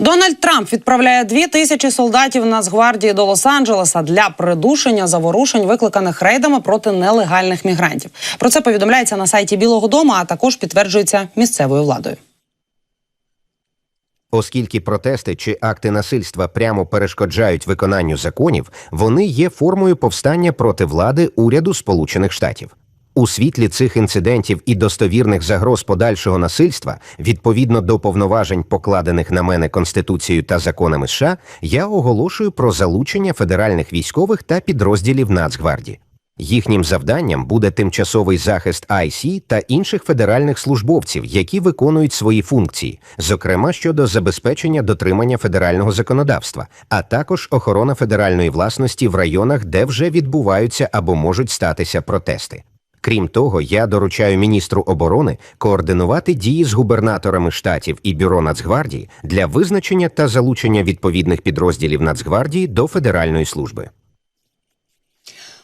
Дональд Трамп відправляє дві тисячі солдатів Нацгвардії до Лос-Анджелеса для придушення заворушень, викликаних рейдами проти нелегальних мігрантів. Про це повідомляється на сайті Білого Дому, а також підтверджується місцевою владою. Оскільки протести чи акти насильства прямо перешкоджають виконанню законів, вони є формою повстання проти влади уряду Сполучених Штатів. У світлі цих інцидентів і достовірних загроз подальшого насильства, відповідно до повноважень, покладених на мене Конституцією та законами США, я оголошую про залучення федеральних військових та підрозділів Нацгвардії. Їхнім завданням буде тимчасовий захист IC та інших федеральних службовців, які виконують свої функції, зокрема щодо забезпечення дотримання федерального законодавства, а також охорона федеральної власності в районах, де вже відбуваються або можуть статися протести. Крім того, я доручаю міністру оборони координувати дії з губернаторами штатів і бюро Нацгвардії для визначення та залучення відповідних підрозділів Нацгвардії до федеральної служби.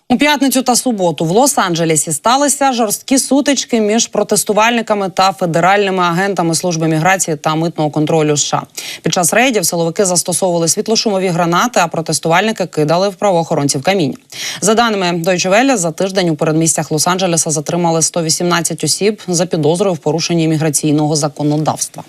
У п'ятницю та суботу в Лос-Анджелесі сталися жорсткі сутички між протестувальниками та федеральними агентами служби міграції та митного контролю США. Під час рейдів силовики застосовували світлошумові гранати, а протестувальники кидали в правоохоронців каміння. За даними Deutsche Welle, за тиждень у передмістях Лос-Анджелеса затримали 118 осіб за підозрою в порушенні міграційного законодавства.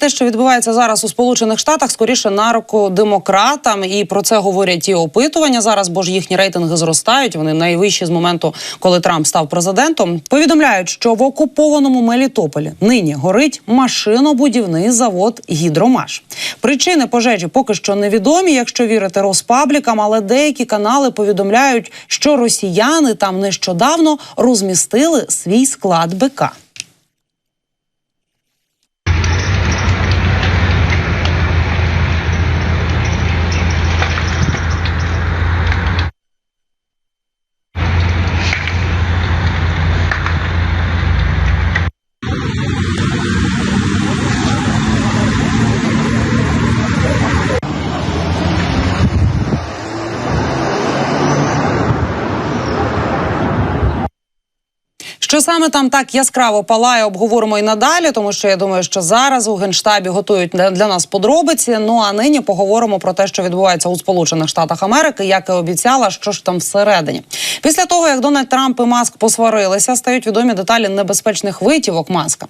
Те, що відбувається зараз у Сполучених Штатах, скоріше на руку демократам, і про це говорять і опитування зараз, бо ж їхні рейтинги зростають. Вони найвищі з моменту, коли Трамп став президентом. Повідомляють, що в окупованому Мелітополі нині горить машинобудівний завод Гідромаш. Причини пожежі поки що невідомі, якщо вірити Роспаблікам, але деякі канали повідомляють, що росіяни там нещодавно розмістили свій склад БК. Саме там так яскраво палає, обговоримо і надалі, тому що я думаю, що зараз у генштабі готують для, нас подробиці. Ну а нині поговоримо про те, що відбувається у Сполучених Штатах Америки, як і обіцяла, що ж там всередині. Після того як Дональд Трамп і Маск посварилися, стають відомі деталі небезпечних витівок Маска.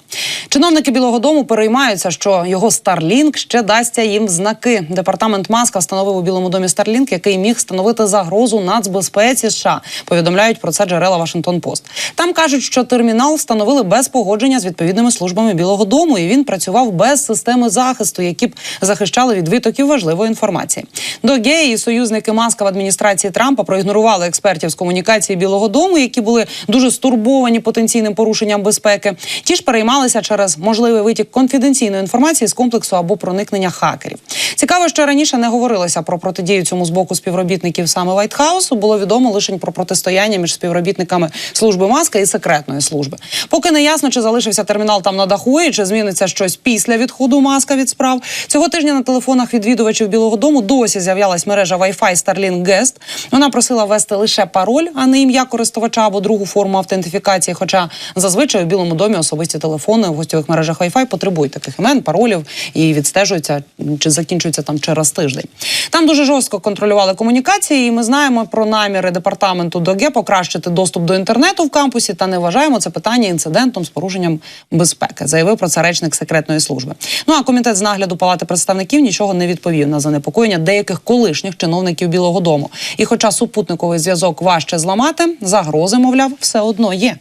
Чиновники Білого Дому переймаються, що його Starlink ще дасться їм знаки. Департамент Маска встановив у Білому домі Starlink, який міг становити загрозу нацбезпеці США. Повідомляють про це джерела Вашингтон Пост. Там кажуть, що термінал встановили без погодження з відповідними службами Білого Дому, і він працював без системи захисту, які б захищали від витоків важливої інформації. До і союзники Маска в адміністрації Трампа проігнорували експертів з комунікації Білого Дому, які були дуже стурбовані потенційним порушенням безпеки. Ті ж переймалися через можливий витік конфіденційної інформації з комплексу або проникнення хакерів. Цікаво, що раніше не говорилося про протидію цьому з боку співробітників саме Вайтхаусу. Було відомо лише про протистояння між співробітниками служби маска і секретної служби. Поки не ясно, чи залишився термінал там на даху, і чи зміниться щось після відходу маска від справ. Цього тижня на телефонах відвідувачів Білого Дому досі з'являлась мережа Wi-Fi Starlink Guest. Вона просила ввести лише пароль, а не ім'я користувача або другу форму автентифікації. Хоча зазвичай у Білому домі особисті телефони в гостьових мережах Wi-Fi потребують таких імен, паролів і відстежуються чи закінчуються там через тиждень. Там дуже жорстко контролювали комунікації, і ми знаємо про наміри департаменту ДОГЕ покращити доступ до інтернету в кампусі та не вважаємо це питання інцидентом з порушенням безпеки. Заявив про це речник секретної служби. Ну а комітет з нагляду палати представників нічого не відповів на занепокоєння деяких колишніх чиновників Білого Дому. І, хоча супутниковий зв'язок важче зламати, загрози, мовляв, все одно є.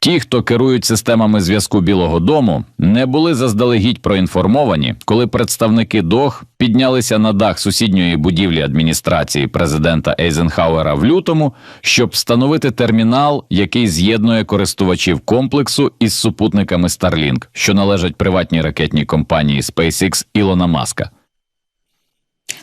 Ті, хто керують системами зв'язку Білого Дому, не були заздалегідь проінформовані, коли представники ДОГ піднялися на дах сусідньої будівлі адміністрації президента Ейзенхауера в лютому, щоб встановити термінал, який з'єднує користувачів комплексу із супутниками Starlink, що належать приватній ракетній компанії SpaceX Ілона Маска.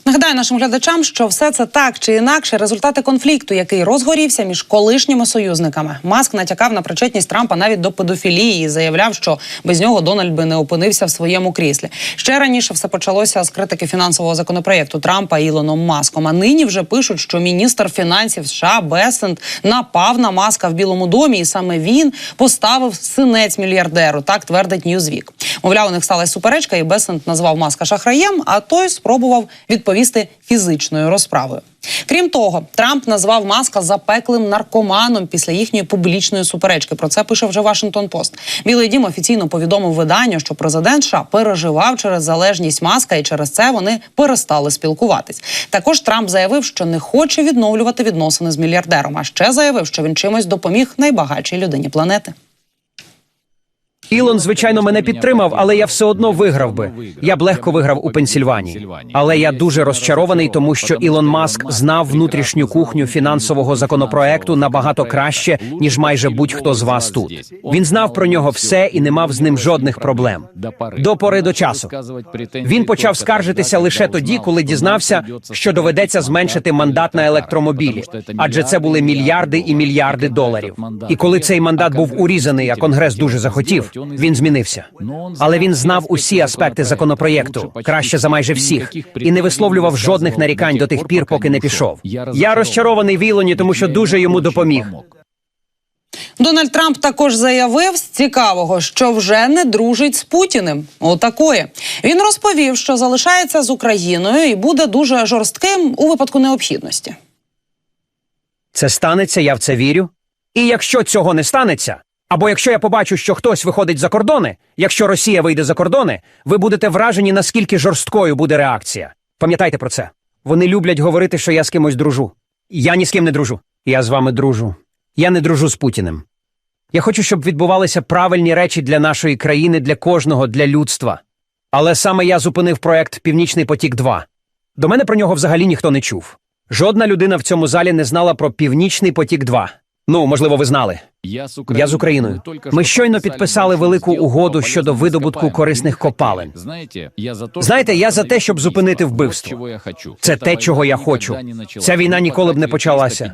Нагадаю нашим глядачам, що все це так чи інакше результати конфлікту, який розгорівся між колишніми союзниками. Маск натякав на причетність Трампа навіть до педофілії і заявляв, що без нього Дональд би не опинився в своєму кріслі. Ще раніше все почалося з критики фінансового законопроєкту Трампа Ілоном Маском. А нині вже пишуть, що міністр фінансів США Бесент напав на Маска в Білому домі, і саме він поставив синець мільярдеру. Так твердить Ньюзвік. Мовляв, у них сталася суперечка, і Бесент назвав Маска шахраєм, а той спробував відповісти фізичною розправою. Крім того, Трамп назвав Маска запеклим наркоманом після їхньої публічної суперечки. Про це пише вже Вашингтон Пост. Білий дім офіційно повідомив виданню, що президент США переживав через залежність маска, і через це вони перестали спілкуватись. Також Трамп заявив, що не хоче відновлювати відносини з мільярдером. А ще заявив, що він чимось допоміг найбагатшій людині планети. Ілон, звичайно, мене підтримав, але я все одно виграв би. Я б легко виграв у Пенсільванії. Але я дуже розчарований, тому що Ілон Маск знав внутрішню кухню фінансового законопроекту набагато краще, ніж майже будь-хто з вас тут. Він знав про нього все і не мав з ним жодних проблем. До пори до часу. Він почав скаржитися лише тоді, коли дізнався, що доведеться зменшити мандат на електромобілі, адже це були мільярди і мільярди доларів. І коли цей мандат був урізаний, а конгрес дуже захотів, він змінився. Але він знав усі аспекти законопроєкту краще за майже всіх, і не висловлював жодних нарікань до тих пір, поки не пішов. Я розчарований в Ілоні, тому що дуже йому допоміг. Дональд Трамп також заявив з цікавого, що вже не дружить з Путіним. Отакої. Він розповів, що залишається з Україною і буде дуже жорстким у випадку необхідності. Це станеться, я в це вірю. І якщо цього не станеться, або якщо я побачу, що хтось виходить за кордони, якщо Росія вийде за кордони, ви будете вражені, наскільки жорсткою буде реакція. Пам'ятайте про це. Вони люблять говорити, що я з кимось дружу. Я ні з ким не дружу. Я з вами дружу. Я не дружу з Путіним. Я хочу, щоб відбувалися правильні речі для нашої країни, для кожного, для людства. Але саме я зупинив проект Північний потік 2 До мене про нього взагалі ніхто не чув. Жодна людина в цьому залі не знала про Північний потік 2 Ну, можливо, ви знали. Я з Україною. Ми щойно підписали велику угоду щодо видобутку корисних копалин. Знаєте, я за те, щоб зупинити вбивство. Це те, чого я хочу. Ця війна ніколи б не почалася.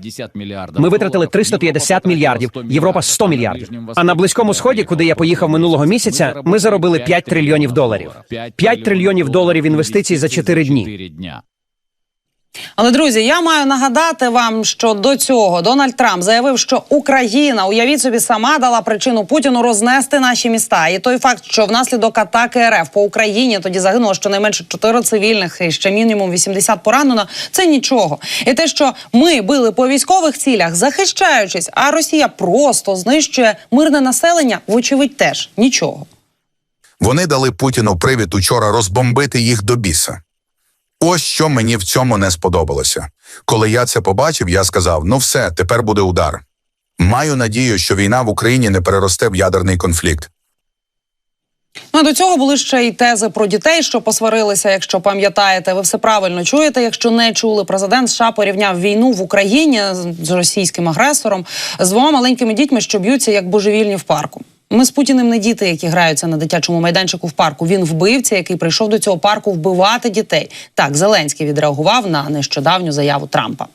Ми витратили 350 мільярдів, Європа 100 мільярдів. А на близькому сході, куди я поїхав минулого місяця, ми заробили 5 трильйонів доларів. 5 трильйонів доларів інвестицій за 4 дні. Але друзі, я маю нагадати вам, що до цього Дональд Трамп заявив, що Україна, уявіть собі, сама дала причину Путіну рознести наші міста. І той факт, що внаслідок атаки РФ по Україні тоді загинуло щонайменше 4 цивільних і ще мінімум 80 поранено. Це нічого. І те, що ми били по військових цілях, захищаючись, а Росія просто знищує мирне населення, вочевидь, теж нічого. Вони дали Путіну привід учора розбомбити їх до біса. Ось що мені в цьому не сподобалося. Коли я це побачив, я сказав: ну все, тепер буде удар. Маю надію, що війна в Україні не переросте в ядерний конфлікт. Ну, до цього були ще й тези про дітей, що посварилися. Якщо пам'ятаєте, ви все правильно чуєте. Якщо не чули, президент США порівняв війну в Україні з російським агресором з двома маленькими дітьми, що б'ються як божевільні в парку. Ми з Путіним не діти, які граються на дитячому майданчику в парку. Він вбивця, який прийшов до цього парку вбивати дітей. Так Зеленський відреагував на нещодавню заяву Трампа.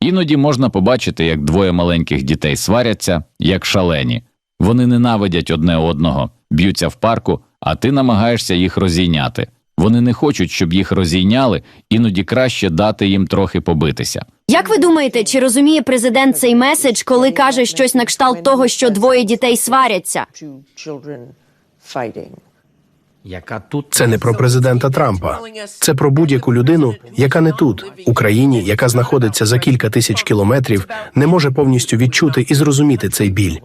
Іноді можна побачити, як двоє маленьких дітей сваряться, як шалені. Вони ненавидять одне одного, б'ються в парку, а ти намагаєшся їх розійняти. Вони не хочуть, щоб їх розійняли, іноді краще дати їм трохи побитися. Як ви думаєте, чи розуміє президент цей меседж, коли каже щось на кшталт того, що двоє дітей сваряться? children fighting. Це не про президента Трампа. Це про будь-яку людину, яка не тут, в Україні, яка знаходиться за кілька тисяч кілометрів, не може повністю відчути і зрозуміти цей біль.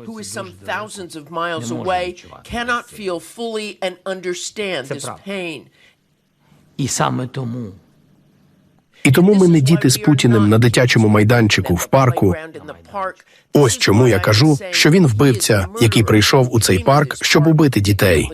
This pain. І саме тому І тому ми не діти з Путіним на дитячому майданчику в парку. Ось чому я кажу, що він вбивця, який прийшов у цей парк, щоб убити дітей.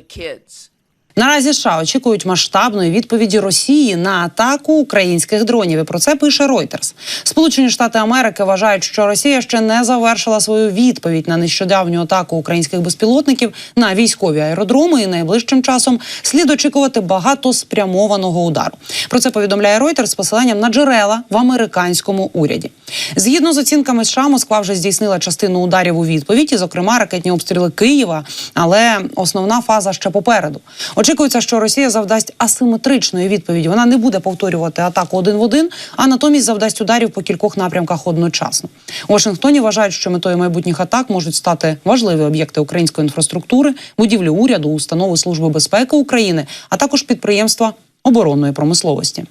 Наразі США очікують масштабної відповіді Росії на атаку українських дронів. І про це пише Reuters. Сполучені Штати Америки вважають, що Росія ще не завершила свою відповідь на нещодавню атаку українських безпілотників на військові аеродроми. І найближчим часом слід очікувати багатоспрямованого удару. Про це повідомляє Reuters з посиланням на джерела в американському уряді. Згідно з оцінками США, Москва вже здійснила частину ударів у відповідь, і, зокрема, ракетні обстріли Києва. Але основна фаза ще попереду. Очікується, що Росія завдасть асиметричної відповіді. Вона не буде повторювати атаку один в один, а натомість завдасть ударів по кількох напрямках одночасно. У Вашингтоні вважають, що метою майбутніх атак можуть стати важливі об'єкти української інфраструктури, будівлі уряду, установи служби безпеки України, а також підприємства оборонної промисловості.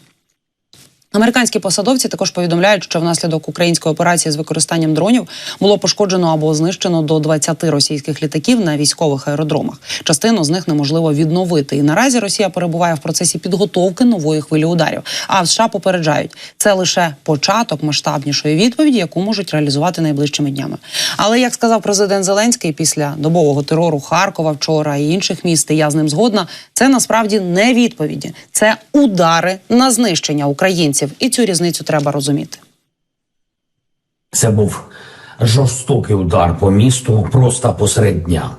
Американські посадовці також повідомляють, що внаслідок української операції з використанням дронів було пошкоджено або знищено до 20 російських літаків на військових аеродромах. Частину з них неможливо відновити. І наразі Росія перебуває в процесі підготовки нової хвилі ударів. А в США попереджають, це лише початок масштабнішої відповіді, яку можуть реалізувати найближчими днями. Але як сказав президент Зеленський після добового терору Харкова вчора і інших міст, і я з ним згодна, це насправді не відповіді, це удари на знищення українців, і цю різницю треба розуміти. Це був жорстокий удар по місту просто посеред дня.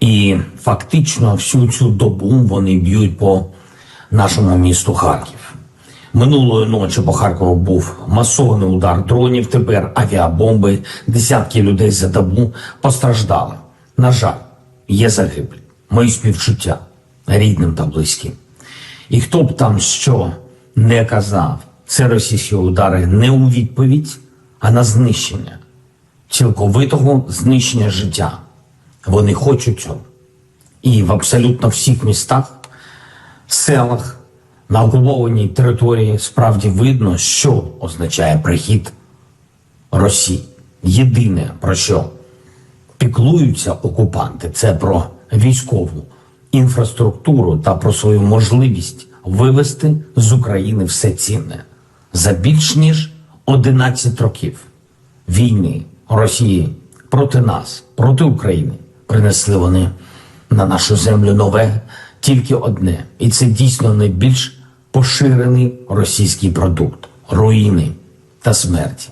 І фактично всю цю добу вони б'ють по нашому місту Харків. Минулої ночі по Харкову був масований удар дронів, тепер авіабомби, десятки людей за добу постраждали. На жаль, є загиблі. Мої співчуття рідним та близьким. І хто б там що не казав, це російські удари не у відповідь, а на знищення, цілковитого знищення життя. Вони хочуть цього. І в абсолютно всіх містах, селах, на окупованій території справді видно, що означає прихід Росії. Єдине про що піклуються окупанти, це про військову інфраструктуру та про свою можливість вивести з України все цінне за більш ніж 11 років війни Росії проти нас, проти України. Принесли вони на нашу землю нове тільки одне, і це дійсно найбільш поширений російський продукт руїни та смерті.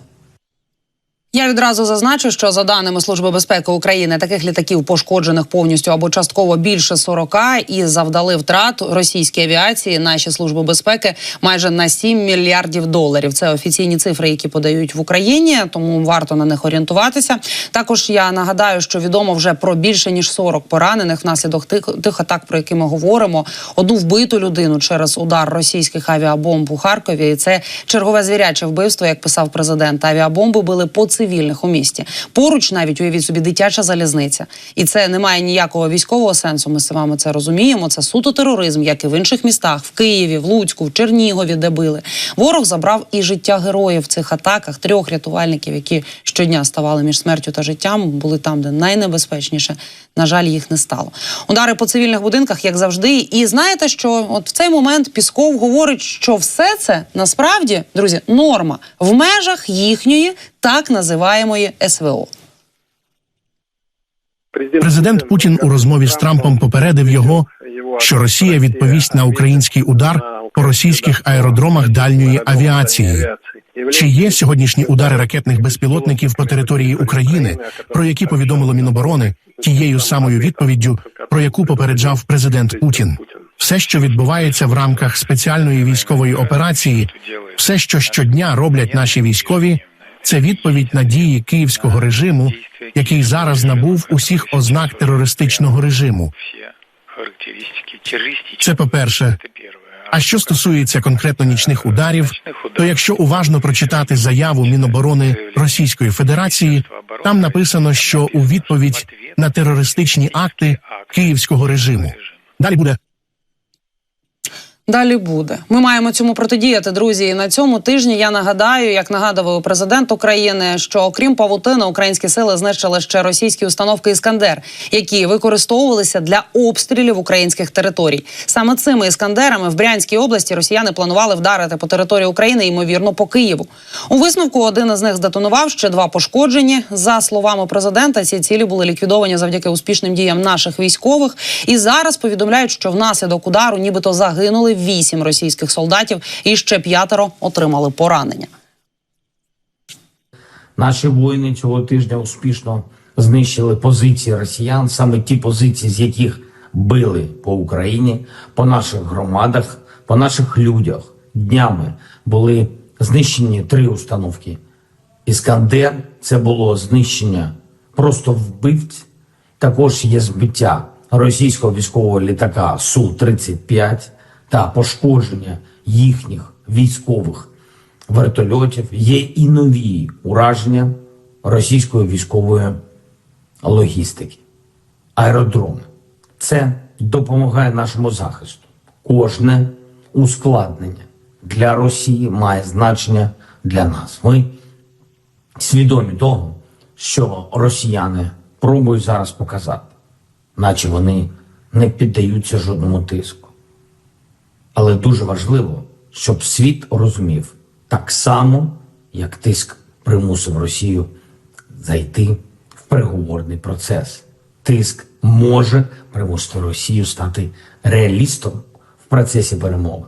Я відразу зазначу, що за даними Служби безпеки України, таких літаків пошкоджених повністю або частково більше 40 і завдали втрат російській авіації. Наші служби безпеки майже на 7 мільярдів доларів. Це офіційні цифри, які подають в Україні, тому варто на них орієнтуватися. Також я нагадаю, що відомо вже про більше ніж 40 поранених внаслідок тих, тих атак, про які ми говоримо. Одну вбиту людину через удар російських авіабомб у Харкові. І це чергове звіряче вбивство, як писав президент. Авіабомби били по цивільних у місті. Поруч навіть уявіть собі дитяча залізниця, і це не має ніякого військового сенсу. Ми з вами це розуміємо. Це суто тероризм, як і в інших містах, в Києві, в Луцьку, в Чернігові, де били. Ворог забрав і життя героїв в цих атаках. Трьох рятувальників, які щодня ставали між смертю та життям, були там, де найнебезпечніше. На жаль, їх не стало. Удари по цивільних будинках, як завжди. І знаєте, що от в цей момент Пісков говорить, що все це насправді, друзі, норма в межах їхньої так називаємої СВО. Президент Путін у розмові з Трампом попередив його, що Росія відповість на український удар по російських аеродромах дальньої авіації. Чи є сьогоднішні удари ракетних безпілотників по території України, про які повідомило Міноборони, тією самою відповіддю, про яку попереджав президент Путін? Все, що відбувається в рамках спеціальної військової операції, все, що щодня роблять наші військові, це відповідь на дії київського режиму, який зараз набув усіх ознак терористичного режиму. Це по-перше. А що стосується конкретно нічних ударів, то якщо уважно прочитати заяву Міноборони Російської Федерації, там написано, що у відповідь на терористичні акти київського режиму. Далі буде Далі буде. Ми маємо цьому протидіяти, друзі. І на цьому тижні я нагадаю, як нагадував президент України, що окрім павутини, українські сили знищили ще російські установки Іскандер, які використовувалися для обстрілів українських територій. Саме цими іскандерами в Брянській області росіяни планували вдарити по території України, ймовірно, по Києву. У висновку один із них здетонував, ще два пошкоджені. За словами президента, ці цілі були ліквідовані завдяки успішним діям наших військових. І зараз повідомляють, що внаслідок удару, нібито загинули вісім російських солдатів, і ще п'ятеро отримали поранення. Наші воїни цього тижня успішно знищили позиції росіян, саме ті позиції, з яких били по Україні, по наших громадах, по наших людях. Днями були знищені три установки. Іскандер це було знищення просто вбивць. Також є збиття російського військового літака Су-35 та пошкодження їхніх військових вертольотів. Є і нові ураження російської військової логістики, аеродроми. Це допомагає нашому захисту. Кожне ускладнення для Росії має значення для нас. Ми свідомі того, що росіяни пробують зараз показати, наче вони не піддаються жодному тиску. Але дуже важливо, щоб світ розумів так само, як тиск примусив Росію зайти в переговорний процес. Тиск може примусити Росію стати реалістом в процесі перемови.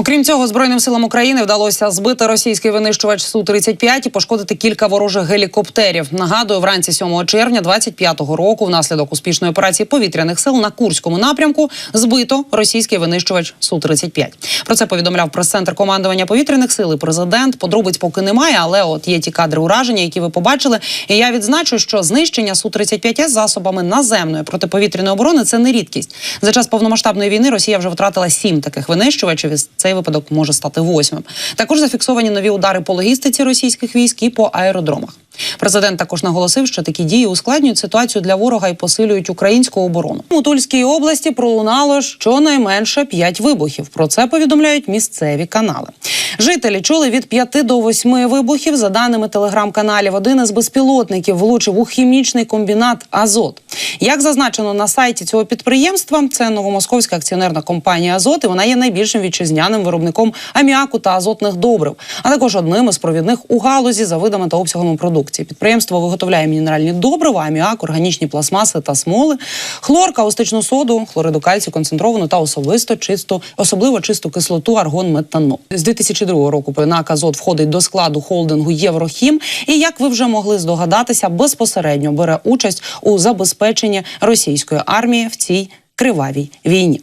Окрім цього, збройним силам України вдалося збити російський винищувач су 35 і пошкодити кілька ворожих гелікоптерів. Нагадую, вранці 7 червня 25-го року, внаслідок успішної операції повітряних сил на курському напрямку, збито російський винищувач су 35 Про це повідомляв прес-центр командування повітряних сил. і Президент подробиць поки немає, але от є ті кадри ураження, які ви побачили. І я відзначу, що знищення су 35 с засобами наземної протиповітряної оборони це не рідкість. За час повномасштабної війни Росія вже втратила сім таких винищувачів. І цей випадок може стати восьмим. Також зафіксовані нові удари по логістиці російських військ і по аеродромах. Президент також наголосив, що такі дії ускладнюють ситуацію для ворога і посилюють українську оборону. У Тульській області пролунало щонайменше п'ять вибухів. Про це повідомляють місцеві канали. Жителі чули від 5 до 8 вибухів. За даними телеграм-каналів, один із безпілотників влучив у хімічний комбінат Азот. Як зазначено на сайті цього підприємства, це новомосковська акціонерна компанія Азот. і Вона є найбільшим вітчизняним виробником аміаку та азотних добрив, а також одним із провідних у галузі за видами та обсягами продукції. Підприємство виготовляє мінеральні добрива, аміак, органічні пластмаси та смоли, хлор, каустичну соду, хлориду кальцію концентровану та особисто чисту, особливо чисту кислоту аргон метанол. З 2002 року ПНАК Азот входить до складу холдингу Єврохім. І як ви вже могли здогадатися, безпосередньо бере участь у забезпеченні російської армії в цій кривавій війні.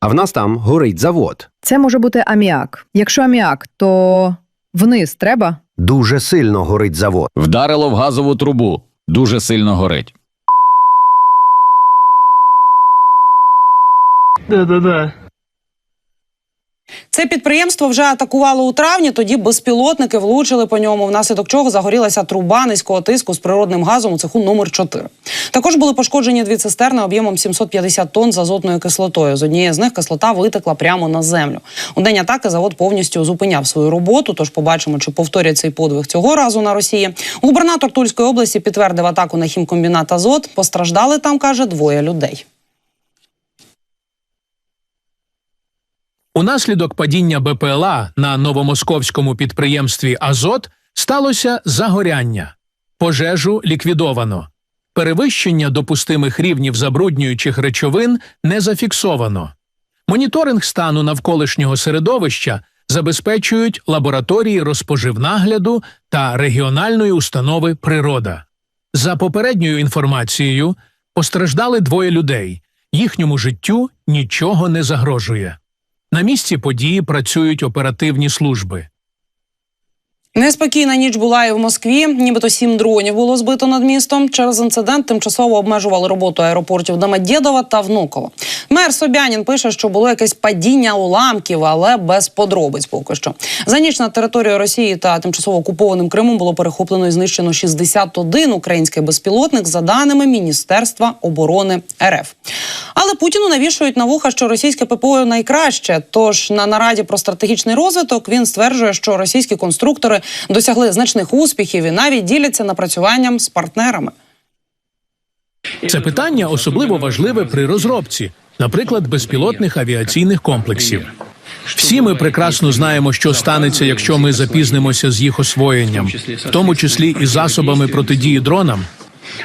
А в нас там горить завод. Це може бути аміак. Якщо аміак, то вниз треба. Дуже сильно горить завод. Вдарило в газову трубу. Дуже сильно горить. Да-да-да. Це підприємство вже атакувало у травні. Тоді безпілотники влучили по ньому, внаслідок чого загорілася труба низького тиску з природним газом у цеху номер 4 Також були пошкоджені дві цистерни об'ємом 750 тонн з азотною кислотою. З однієї з них кислота витекла прямо на землю. У день атаки завод повністю зупиняв свою роботу. Тож побачимо, чи повторять цей подвиг цього разу на Росії. Губернатор Тульської області підтвердив атаку на хімкомбінат Азот. Постраждали там, каже, двоє людей. Унаслідок падіння БПЛА на новомосковському підприємстві Азот сталося загоряння. Пожежу ліквідовано. Перевищення допустимих рівнів забруднюючих речовин не зафіксовано. Моніторинг стану навколишнього середовища забезпечують лабораторії розпоживнагляду та регіональної установи Природа. За попередньою інформацією, постраждали двоє людей. Їхньому життю нічого не загрожує. На місці події працюють оперативні служби. Неспокійна ніч була і в Москві. Нібито сім дронів було збито над містом. Через інцидент тимчасово обмежували роботу аеропортів Домодєдова та Внуково. Мер Собянін пише, що було якесь падіння уламків, але без подробиць поки що. За ніч на територію Росії та тимчасово окупованим Кримом було перехоплено і знищено 61 український безпілотник за даними Міністерства оборони РФ. Але Путіну навішують на вуха, що російське ППО найкраще. Тож на нараді про стратегічний розвиток він стверджує, що російські конструктори досягли значних успіхів і навіть діляться напрацюванням з партнерами. Це питання особливо важливе при розробці, наприклад, безпілотних авіаційних комплексів. Всі ми прекрасно знаємо, що станеться, якщо ми запізнимося з їх освоєнням, в тому числі і засобами протидії дронам.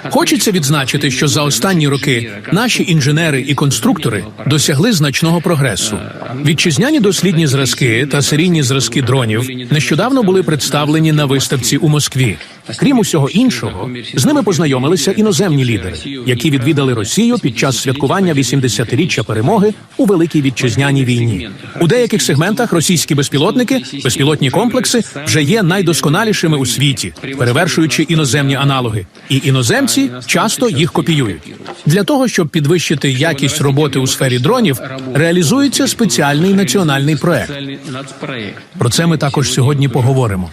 Хочеться відзначити, що за останні роки наші інженери і конструктори досягли значного прогресу. Вітчизняні дослідні зразки та серійні зразки дронів нещодавно були представлені на виставці у Москві. Крім усього іншого, з ними познайомилися іноземні лідери, які відвідали Росію під час святкування 80-річчя перемоги у великій вітчизняній війні. У деяких сегментах російські безпілотники, безпілотні комплекси вже є найдосконалішими у світі, перевершуючи іноземні аналоги. І іноземці часто їх копіюють. Для того щоб підвищити якість роботи у сфері дронів, реалізується спеціальний національний проект. Про це ми також сьогодні поговоримо.